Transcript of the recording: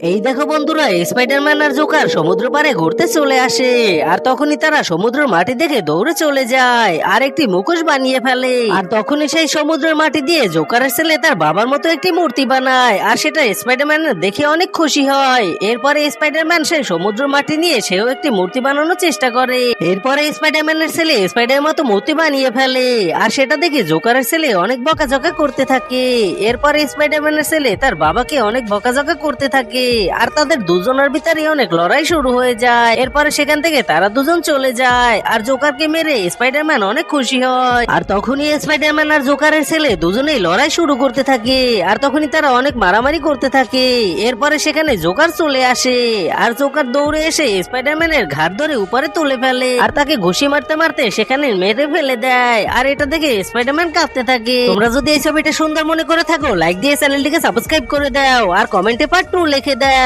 এই দেখো বন্ধুরা স্পাইডারম্যান আর জোকার সমুদ্র পাড়ে ঘুরতে চলে আসে, আর তখনই তারা সমুদ্রের মাটি দেখে দৌড়ে চলে যায়, আর একটি মুখোশ বানিয়ে ফেলে। আর তখনই সেই সমুদ্রের মাটি দিয়ে জোকারের ছেলে তার বাবার মতো একটি মূর্তি বানায়, আর সেটা স্পাইডারম্যান দেখে অনেক খুশি হয়। এরপরে স্পাইডারম্যান সেই সমুদ্রের মাটি নিয়ে সেও একটি মূর্তি বানানোর চেষ্টা করে। এরপরে স্পাইডারম্যানের ছেলে স্পাইডার মতো মূর্তি বানিয়ে ফেলে, আর সেটা দেখে জোকারের ছেলে অনেক বকাঝকা করতে থাকে। এরপরে স্পাইডারম্যানের ছেলে তার বাবাকে অনেক বকাঝকা করতে থাকে। আর তাদের দুজনের ভিতরে অনেক লড়াই শুরু হয়ে যায়। এরপরে সেখান থেকে তারা দুজন চলে যায় আর জোকারকে মেরে স্পাইডারম্যান অনেক খুশি হয়। আর তখনই স্পাইডারম্যান আর জোকারের ছেলে দুজনেই লড়াই শুরু করতে থাকে আর তখনই তারা অনেক মারামারি করতে থাকে। এরপরে সেখানে জোকার চলে আসে আর জোকার দৌড়ে এসে স্পাইডারম্যানের ঘাট ধরে উপরে তুলে ফেলে আর তাকে ঘুষি মারতে মারতে সেখানে মেরে ফেলে দেয়। আর এটা দেখে স্পাইডারম্যান কাঁপতে থাকে। তোমরা যদি এই ছবিটা সুন্দর মনে করে থাকো লাইক দিয়ে চ্যানেলটিকে সাবস্ক্রাইব করে দাও। আর কমেন্টে পার্ট টু লিখে দাও